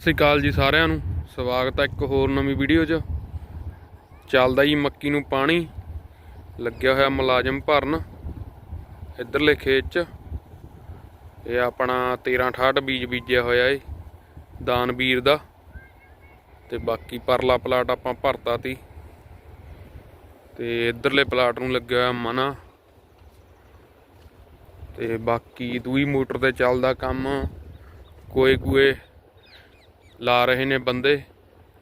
ਸਤਿ ਸ਼੍ਰੀ ਅਕਾਲ ਜੀ ਸਾਰਿਆਂ ਨੂੰ। ਸਵਾਗਤ ਹੈ ਇੱਕ ਹੋਰ ਨਵੀਂ ਵੀਡੀਓ 'ਚ। ਚੱਲਦਾ ਜੀ ਮੱਕੀ ਨੂੰ ਪਾਣੀ। ਲੱਗਿਆ ਹੋਇਆ ਮੁਲਾਜ਼ਮ ਭਰਨ। ਇਧਰਲੇ ਖੇਤ 'ਚ। ਇਹ ਆਪਣਾ 1368 ਬੀਜ ਬੀਜਿਆ ਹੋਇਆ ਏ ਦਾਨਵੀਰ ਦਾ। ਤੇ ਬਾਕੀ ਪਰਲਾ ਪਲਾਟ ਆਪਾਂ ਭਰਤਾ ਤੀ। ਤੇ ਇਧਰਲੇ ਪਲਾਟ ਨੂੰ ਲੱਗਿਆ ਹੋਇਆ ਮਨਾ। ਤੇ ਬਾਕੀ ਦੂਈ ਮੋਟਰ ਤੇ ਚੱਲਦਾ ਕੰਮ। ਕੋਏ ਕੂਏ ਲਾ ਰਹੇ ਨੇ ਬੰਦੇ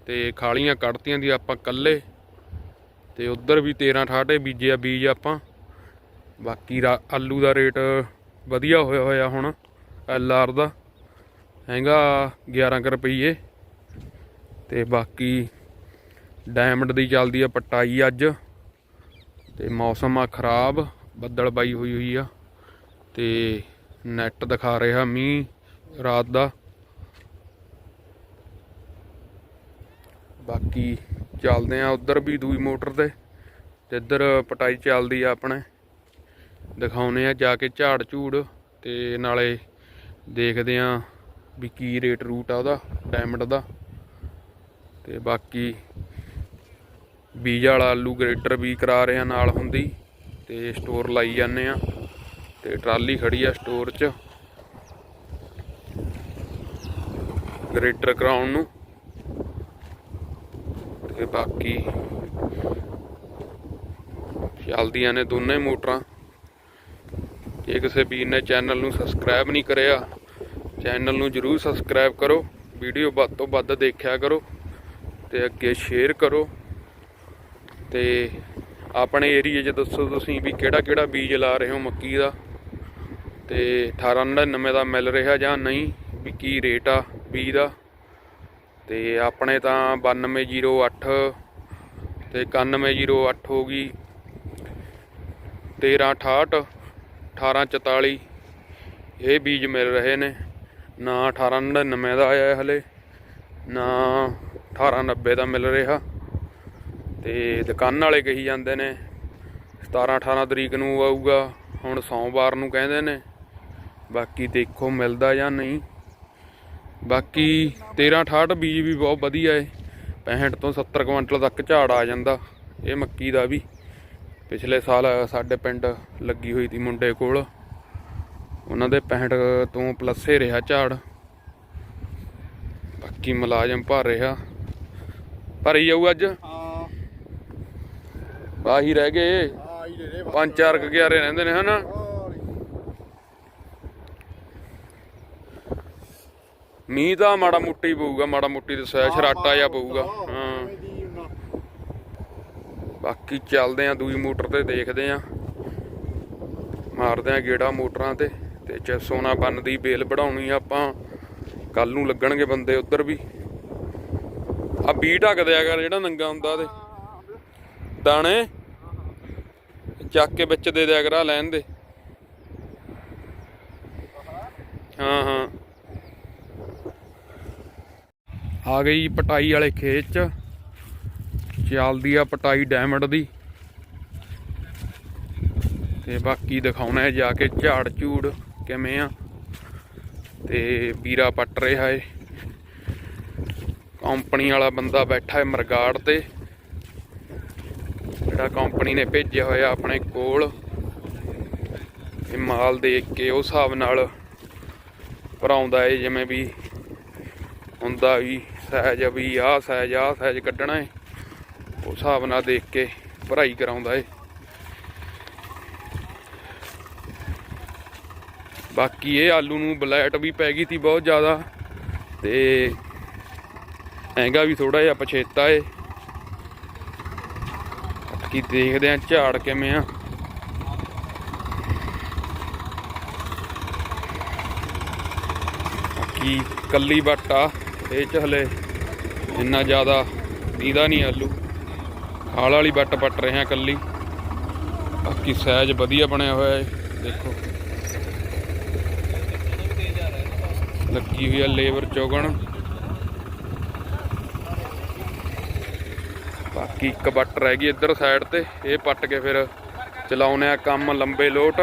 ਤੇ ਖਾਲੀਆਂ ਕੱਢਤੀਆਂ ਦੀ ਆਪਾਂ ਕੱਲੇ ਤੇ ਉਧਰ ਵੀ 13 ਠਾਟੇ ਬੀਜਿਆ ਬੀਜ ਆਪਾਂ। ਬਾਕੀ ਰਾ- ਆਲੂ ਦਾ ਰੇਟ ਵਧੀਆ ਹੋਇਆ ਹੋਇਆ ਹੁਣ, ਐਲ ਆਰ ਦਾ। ਹੈਗਾ 11 ਕੁ ਰੁਪਈਏ। ਤੇ ਬਾਕੀ ਡਾਇਮੰਡ ਦੀ ਚੱਲਦੀ ਆ ਪਟਾਈ ਅੱਜ। ਤੇ ਮੌਸਮ ਆ ਖਰਾਬ, ਬੱਦਲ ਬਾਈ ਹੋਈ ਹੋਈ ਆ। ਤੇ ਨੈਟ ਦਿਖਾ ਰਿਹਾ ਮੀਂਹ ਰਾਤ ਦਾ। ਬਾਕੀ ਚੱਲਦੇ ਆ ਉਧਰ ਵੀ ਦੂਈ ਮੋਟਰ ਤੇ ਤੇ ਇੱਧਰ ਪਟਾਈ ਚੱਲਦੀ ਆ ਆਪਣੇ। ਦਿਖਾਉਨੇ ਆ ਜਾ ਕੇ ਝਾੜ ਝੂੜ, ਤੇ ਨਾਲੇ ਦੇਖਦੇ ਆ ਵੀ ਕੀ ਰੇਟ ਰੂਟ ਆ ਉਹਦਾ ਡਾਇਮੰਡ ਦਾ। ਤੇ ਬਾਕੀ ਬੀਜ ਵਾਲਾ ਆਲੂ ਗ੍ਰੇਟਰ ਵੀ ਕਰਾ ਰਹੇ ਆ ਨਾਲ ਹੁੰਦੀ, ਤੇ ਸਟੋਰ ਲਾਈ ਜਾਂਦੇ ਆ, ਤੇ ਟਰਾਲੀ ਖੜੀ ਆ ਸਟੋਰ 'ਚ। ਗ੍ਰੇਟਰ ਕਰਾਉਣ ਨੂੰ। ਤੇ ਬਾਕੀ ਚੱਲਦੀਆਂ ਨੇ ਦੋਨੇ ਮੋਟਰਾਂ। ਜੇ ਕਿਸੇ ਵੀਰ ਨੇ ਚੈਨਲ ਨੂੰ ਸਬਸਕ੍ਰਾਈਬ ਨਹੀਂ ਕਰਿਆ, ਚੈਨਲ ਨੂੰ ਜਰੂਰ ਸਬਸਕ੍ਰਾਈਬ ਕਰੋ, ਵੀਡੀਓ ਵੱਧ ਤੋਂ ਵੱਧ ਦੇਖਿਆ ਕਰੋ ਤੇ ਅੱਗੇ ਸ਼ੇਅਰ ਕਰੋ। ਤੇ ਆਪਣੇ ਏਰੀਏ 'ਚ ਦੱਸੋ ਤੁਸੀਂ ਵੀ ਕਿਹੜਾ ਕਿਹੜਾ ਬੀਜ ਲਾ ਰਹੇ ਹੋ ਮੱਕੀ ਦਾ? ਤੇ 1899 ਦਾ ਮਿਲ ਰਿਹਾ ਜਾਂ ਨਹੀਂ? ਵੀ ਕੀ ਰੇਟ ਆ ਬੀਜ ਦਾ? ਤੇ ਆਪਣੇ ਤਾਂ 9208 ਤੇ 9108 ਹੋ ਗਈ। 1368 1844 ਇਹ ਬੀਜ ਮਿਲ ਰਹੇ ਨੇ। ਨਾ 1899 ਦਾ ਆਇਆ ਹਲੇ, ਨਾ 1890 ਦਾ ਮਿਲ ਰਿਹਾ। ਤੇ ਦੁਕਾਨ ਵਾਲੇ ਕਹੀ ਜਾਂਦੇ ਨੇ 17 18 ਤਰੀਕ ਨੂੰ ਆਊਗਾ, ਹੁਣ ਸੋਮਵਾਰ ਨੂੰ ਕਹਿੰਦੇ ਨੇ, ਬਾਕੀ ਦੇਖੋ ਮਿਲਦਾ ਜਾਂ ਨਹੀਂ। ਬਾਕੀ 13 68 ਬੀਜ ਵੀ ਬਹੁਤ ਵਧੀਆ ਏ। 65 ਤੋਂ 70 ਕੁਇੰਟਲ ਤੱਕ ਝਾੜ ਆ ਜਾਂਦਾ ਇਹ ਮੱਕੀ ਦਾ ਵੀ। ਪਿਛਲੇ ਸਾਲ ਸਾਡੇ ਪਿੰਡ ਲੱਗੀ ਹੋਈ ਸੀ ਮੁੰਡੇ ਕੋਲ। ਉਹਨਾਂ ਦੇ 65 ਤੋਂ ਪਲੱਸੇ ਰਿਹਾ ਝਾੜ। ਬਾਕੀ ਮੁਲਾਜ਼ਮ ਭਰ ਰਿਹਾ। ਭਰੀ ਜਾਊ ਅੱਜ? ਹਾਂ। ਆਹੀ ਰਹਿ ਗਏ। ਹੀ ਪੰਜ ਚਾਰ ਕੁ ਗਿਆਰੇ ਰਹਿੰਦੇ ਨੇ ਹਨਾ? ਮੀਂਹ ਤਾਂ ਮਾੜਾ ਮੁੱਟੀ ਹੀ ਪਊਗਾ ਮਾੜਾ ਮੁੱਟੀ ਤੇ ਸੈ ਛਰਾਟਾ ਜਿਹਾ ਪਊਗਾ ਹਾਂ ਬਾਕੀ ਚੱਲਦੇ ਆ ਦੂਈ ਮੋਟਰ ਤੇ ਦੇਖਦੇ ਆ। ਮਾਰਦੇ ਆ ਗੇੜਾ ਮੋਟਰਾਂ ਤੇ ਤੇ ਚ ਸੋਨਾ ਬੰਨ ਦੀ ਬੇਲ ਵਢਾਉਣੀ ਆ ਆਪਾਂ। ਕੱਲ ਨੂੰ ਲੱਗਣਗੇ ਬੰਦੇ ਉਧਰ ਵੀ। ਆ ਬੀ ਢੱਕ ਦਿਆ ਕਰ ਜਿਹੜਾ ਨੰਗਾ ਹੁੰਦਾ ਤੇ। ਦਾਣੇ? ਚੱਕ ਕੇ ਵਿੱਚ ਦੇ ਦਿਆ ਕਰਾ ਲੈਣ ਦੇ। ਹਾਂ ਹਾਂ। ਆ ਗਈ ਪਟਾਈ ਵਾਲੇ ਖੇਤ ਚ। ਚੱਲਦੀ ਆ ਪਟਾਈ ਡਾਇਮੰਡ ਦੀ। ਤੇ ਬਾਕੀ ਦਿਖਾਉਣਾ ਹੈ ਜਾ ਕੇ ਝਾੜ ਝੂੜ ਕਿਵੇਂ ਆ। ਤੇ ਵੀਰਾ ਪੱਟ ਰਿਹਾ ਏ। ਕੰਪਨੀ ਵਾਲਾ ਬੰਦਾ ਬੈਠਾ ਹੈ ਮਰਗਾੜ ਤੇ। ਜਿਹੜਾ ਕੰਪਨੀ ਨੇ ਭੇਜਿਆ ਹੋਇਆ ਆਪਣੇ ਕੋਲ। ਇਹ ਮਾਲ ਦੇਖ ਕੇ ਉਸ ਹਿਸਾਬ ਨਾਲ ਭਰਾਉਂਦਾ ਏ, ਜਿਵੇਂ ਵੀ ਹੁੰਦਾ ਵੀ ਸਹਿਜ ਵੀ ਆਹ ਸਹਿਜ ਆਹ ਸਹਿਜ ਕੱਢਣਾ ਏ। ਉਹ ਹਿਸਾਬ ਨਾਲ ਦੇਖ ਕੇ ਭਰਾਈ ਕਰਾਉਂਦਾ ਏ। ਬਾਕੀ ਇਹ ਆਲੂ ਨੂੰ ਬਲੈਟ ਵੀ ਪੈ ਗਈ ਸੀ ਬਹੁਤ ਜ਼ਿਆਦਾ ਤੇ ਹੈਗਾ ਵੀ ਥੋੜਾ ਜਿਹਾ ਪਛੇਤਾ ਏ। ਬਾਕੀ ਦੇਖਦੇ ਆ ਝਾੜ ਕਿਵੇਂ ਆ। ਬਾਕੀ ਕੱਲੀ ਵੱਟ ਇਹ ਚ ਹਲੇ ਇੰਨਾ ਜ਼ਿਆਦਾ ਦੀਦਾ ਨਹੀਂ ਆਲੂ। ਆਲ਼ ਵਾਲੀ ਬੱਟ ਪੱਟ ਰਹੇ ਆ ਕੱਲੀ ਬਾਕੀ ਸਾਈਜ਼ ਵਧੀਆ ਬਣਿਆ ਹੋਇਆ ਹੈ ਦੇਖੋ। ਲੱਗੀ ਹੋਈ ਆ ਲੇਬਰ ਚੋਗਣ। ਬਾਕੀ ਇੱਕ ਬੱਟ ਰਹਿ ਗਈ ਇੱਧਰ ਸਾਈਡ ਤੇ ਇਹ ਪੱਟ ਕੇ ਫਿਰ ਚਲਾਉਨੇ ਆ ਕੰਮ ਲੰਬੇ ਲੋਟ।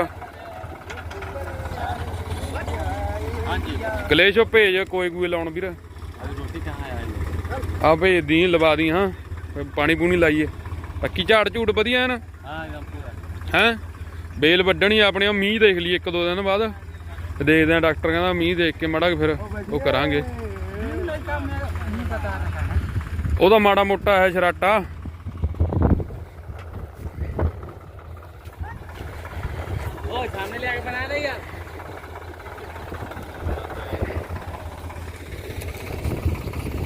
ਹਾਂਜੀ। ਕਲੇਸ਼ੋ ਭੇਜ ਕੋਈ ਕੋਈ ਲਾਉਣ ਵੀਰੇ। ਆ ਭਈ ਦੀ ਲਵਾ ਦੀ ਹਾਂ। ਪਾਣੀ ਪੂਣੀ ਲਾਈਏ। ਪੱਕੀ ਝਾੜ ਝੂੜ ਵਧੀਆ ਹੈ ਨਾ? ਹਾਂ ਬੇਲ ਵੱਢਣੀ ਆਪਣੇ ਉਹ ਮੀਂਹ ਦੇਖ ਲਈ ਇੱਕ ਦੋ ਦਿਨ ਬਾਅਦ। ਦੇਖਦੇ ਆ ਡਾਕਟਰ ਕਹਿੰਦਾ ਮੀਂਹ ਦੇਖ ਕੇ ਮੜਾ ਫਿਰ ਉਹ ਕਰਾਂਗੇ। ਉਹਦਾ ਮਾੜਾ ਮੋਟਾ ਹੈ ਸ਼ਰਾਟਾ।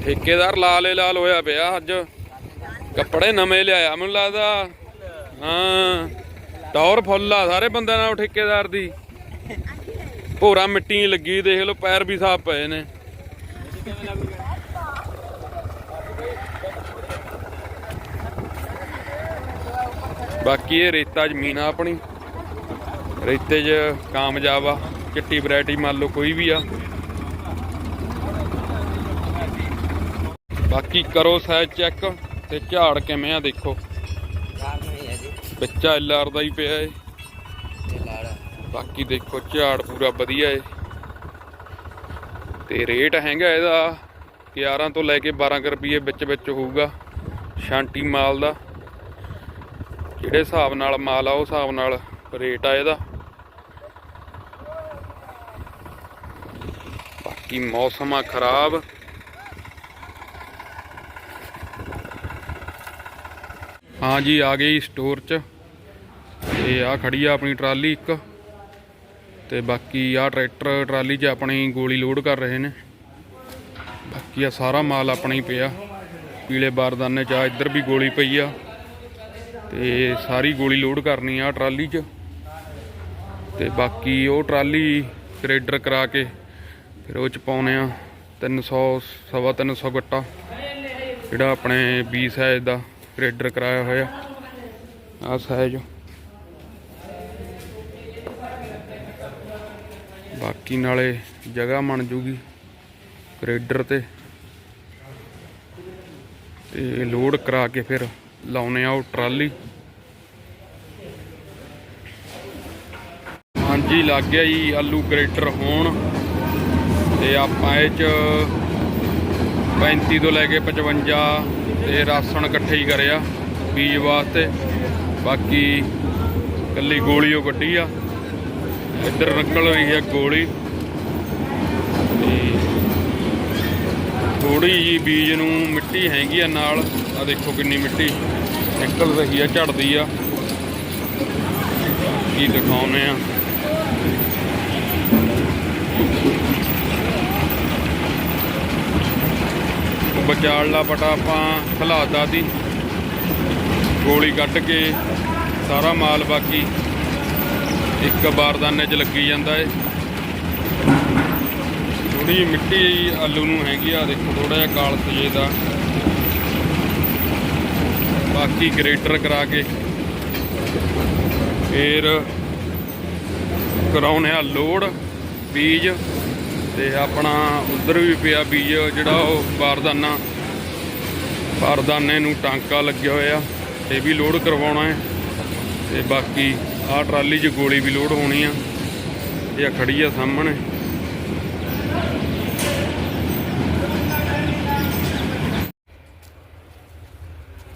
ਠੇਕੇਦਾਰ ਲਾਲੇ ਲਾਲ ਹੋਇਆ ਪਿਆ ਅੱਜ। ਕੱਪੜੇ ਨਵੇਂ ਲਿਆਇਆ, ਮੈਨੂੰ ਲੱਗਦਾ, ਹਾਂ। ਟੌਰ ਫੁੱਲ ਆ ਸਾਰੇ ਬੰਦਿਆਂ ਨਾਲ ਠੇਕੇਦਾਰ ਦੀ। ਭੋਰਾ ਮਿੱਟੀ ਲੱਗੀ, ਦੇਖ ਲਓ, ਪੈਰ ਵੀ ਸਾਫ਼ ਪਏ ਨੇ। ਬਾਕੀ ਇਹ ਰੇਤਾ ਜ਼ਮੀਨ ਆ ਆਪਣੀ। ਰੇਤੇ 'ਚ ਕਾਮਯਾਬ ਆ, ਚਿੱਟੀ ਵੈਰਾਈਟੀ ਮੰਨ ਲਓ ਕੋਈ ਵੀ ਆ। ਬਾਕੀ ਕਰੋ ਸਾਈਜ਼ ਚੈੱਕ ਤੇ ਝਾੜ ਕਿਵੇਂ ਆ ਦੇਖੋ। ਬੱਚਾ ਐਲਆਰ ਦਾ ਹੀ ਪਿਆ ਏ। ਬਾਕੀ ਦੇਖੋ ਝਾੜ ਪੂਰਾ ਵਧੀਆ ਏ। ਤੇ ਰੇਟ ਹੈਗਾ ਇਹਦਾ 11 ਤੋਂ ਲੈ ਕੇ 12 ਰੁਪਏ ਵਿੱਚ ਵਿੱਚ ਹੋਊਗਾ ਸ਼ਾਂਟੀ ਮਾਲ ਦਾ। ਜਿਹੜੇ ਹਿਸਾਬ ਨਾਲ ਮਾਲ ਆ ਉਹ ਹਿਸਾਬ ਨਾਲ ਰੇਟ ਆ ਇਹਦਾ। ਬਾਕੀ ਮੌਸਮ ਆ ਖਰਾਬ। ਹਾਂ ਜੀ, ਆ ਗਈ ਸਟੋਰ 'ਚ। ਤੇ ਆ ਖੜੀ ਆ ਆਪਣੀ ਟਰਾਲੀ ਇੱਕ। ਤੇ ਬਾਕੀ ਆ ਟਰੈਕਟਰ, ਟਰਾਲੀ 'ਚ ਆਪਣੀ ਗੋਲੀ ਲੋਡ ਕਰ ਰਹੇ ਨੇ। ਬਾਕੀ ਆ ਸਾਰਾ ਮਾਲ ਆਪਣਾ ਹੀ ਪਿਆ। ਪੀਲੇ ਬਾਰਦਾਨੇ 'ਚ ਆ, ਇੱਧਰ ਵੀ ਗੋਲੀ ਪਈ ਆ। ਤੇ ਸਾਰੀ ਗੋਲੀ ਲੋਡ ਕਰਨੀ ਆ ਟਰਾਲੀ 'ਚ। ਤੇ ਬਾਕੀ ਉਹ ਟਰਾਲੀ ਗ੍ਰੇਡਰ ਕਰਾ ਕੇ ਫਿਰ ਉਹ 'ਚ ਪਾਉਨੇ ਆ 300 ਸਵਾ 300 ਗੱਟਾ। ਜਿਹੜਾ ਆਪਣੇ 20 ਸਾਈਜ਼ ਦਾ ਗ੍ਰੇਡਰ ਕਰਾਇਆ ਹੋਇਆ। ਆ ਸਾਈਜ਼ ਬਾਕੀ ਨਾਲੇ ਜਗ੍ਹਾ ਬਣ ਜੂਗੀ ਗ੍ਰੇਡਰ ਤੇ। ਤੇ ਲੋਡ ਕਰਾ ਕੇ ਫਿਰ ਲਾਉਨੇ ਆ ਉਹ ਟਰਾਲੀ। ਹਾਂਜੀ, ਲੱਗ ਗਿਆ ਜੀ ਆਲੂ ਗ੍ਰੇਡਰ ਹੋਣ। ਤੇ ਆਪਾਂ ਇਹ ਚ 35 ਤੋਂ ਲੈ ਕੇ 55 ਤੇ ਰਾਸ਼ਨ ਇਕੱਠੇ ਹੀ ਕਰਿਆ ਬੀਜ ਵਾਸਤੇ। ਬਾਕੀ ਕੱਲੀ ਗੋਲੀ ਉਹ ਕੱਢੀ ਆ। ਇੱਧਰ ਨਿਕਲ ਰਹੀ ਹੈ ਗੋਲੀ। ਤੇ ਥੋੜੀ ਜੀ ਬੀਜ ਨੂੰ ਮਿੱਟੀ ਹੈਗੀ ਆ ਨਾਲ। ਆ ਦੇਖੋ ਕਿੰਨੀ ਮਿੱਟੀ ਨਿਕਲ ਰਹੀ ਆ, ਝੜਦੀ ਆ। ਕੀ ਦਿਖਾਉਨੇ ਆ। ਬਚਾੜਲਾ ਪਟਾ ਆਪਾਂ ਖਲਾਤਾ ਦੀ। ਗੋਲੀ ਕੱਢ ਕੇ ਸਾਰਾ ਮਾਲ ਬਾਕੀ ਇੱਕ ਬਾਰਦਾਨੇ 'ਚ ਲੱਗੀ ਜਾਂਦਾ ਏ। ਥੋੜੀ ਜਿਹੀ ਮਿੱਟੀ ਆਲੂ ਨੂੰ ਹੈਗੀ ਆ, ਦੇਖੋ ਥੋੜਾ ਜਿਹਾ ਕਾਲ ਸਜੇ ਦਾ। ਬਾਕੀ ਗ੍ਰੇਟਰ ਕਰਾ ਕੇ ਫੇਰ ਕਰਾਉਣੇ ਆ ਲੋਡ, ਬੀਜ। ਤੇ ਆਪਣਾ ਉਧਰ ਵੀ ਪਿਆ ਬੀਜ, ਜਿਹੜਾ ਉਹ ਬਾਰਦਾਨਾ। ਬਾਰਦਾਨੇ ਨੂੰ ਟਾਂਕਾ ਲੱਗਿਆ ਹੋਇਆ, ਇਹ ਵੀ ਲੋਡ ਕਰਵਾਉਣਾ ਹੈ। ਤੇ ਬਾਕੀ ਆਹ ਟਰਾਲੀ 'ਚ ਗੋਲੀ ਵੀ ਲੋਡ ਹੋਣੀ ਆ। ਇਹ ਆ ਖੜੀ ਆ ਸਾਹਮਣੇ।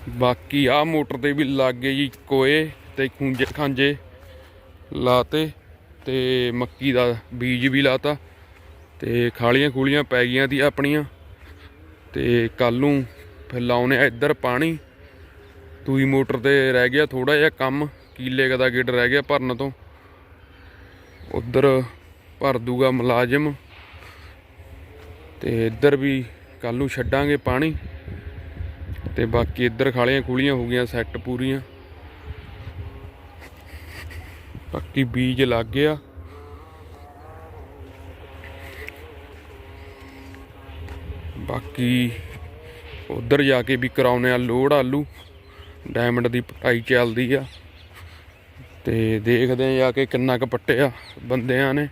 ਬਾਕੀ ਆ ਮੋਟਰ ਤੇ ਵੀ ਲੱਗ ਗਏ ਜੀ ਕੋਏ ਤੇ ਖੁੰਝੇ ਖਾਂਜੇ ਲਾਤੇ ਤੇ ਮੱਕੀ ਦਾ ਬੀਜ ਵੀ ਲਾਤਾ। ਤੇ ਖਾਲੀਆਂ ਖੂਲੀਆਂ ਪੈ ਗਈਆਂ ਤੀ ਆਪਣੀਆਂ। ਤੇ ਕੱਲ ਨੂੰ ਫਿਰ ਲਾਉਨੇ ਆ ਇੱਧਰ ਪਾਣੀ। ਦੂਈ ਮੋਟਰ ਤੇ ਰਹਿ ਗਿਆ ਥੋੜਾ ਜਿਹਾ ਕੰਮ। ਕੀਲੇ ਕੁ ਦਾ ਗੇੜ ਰਹਿ ਗਿਆ ਭਰਨ ਤੋਂ। ਉਧਰ ਭਰ ਦੂਗਾ ਮੁਲਾਜ਼ਮ। ਤੇ ਇੱਧਰ ਵੀ ਕੱਲ ਨੂੰ ਛੱਡਾਂਗੇ ਪਾਣੀ। ਤੇ ਬਾਕੀ ਇੱਧਰ ਖਾਲੀਆਂ ਖੂਲੀਆਂ ਹੋ ਗਈਆਂ, ਸੈੱਟ ਪੂਰੀਆਂ। ਬਾਕੀ ਬੀਜ ਲੱਗ ਗਿਆ। ਬਾਕੀ ਉਧਰ ਜਾ ਕੇ ਵੀ ਕਰਾਉਨੇ ਆ ਲੋਡ ਆਲੂ। ਡਾਇਮੰਡ ਦੀ ਪਟਾਈ ਚੱਲਦੀ ਆ। ਤੇ ਦੇਖਦੇ ਆ ਜਾ ਕੇ ਕਿੰਨਾ ਕੁ ਪੱਟਿਆ ਬੰਦਿਆਂ ਨੇ।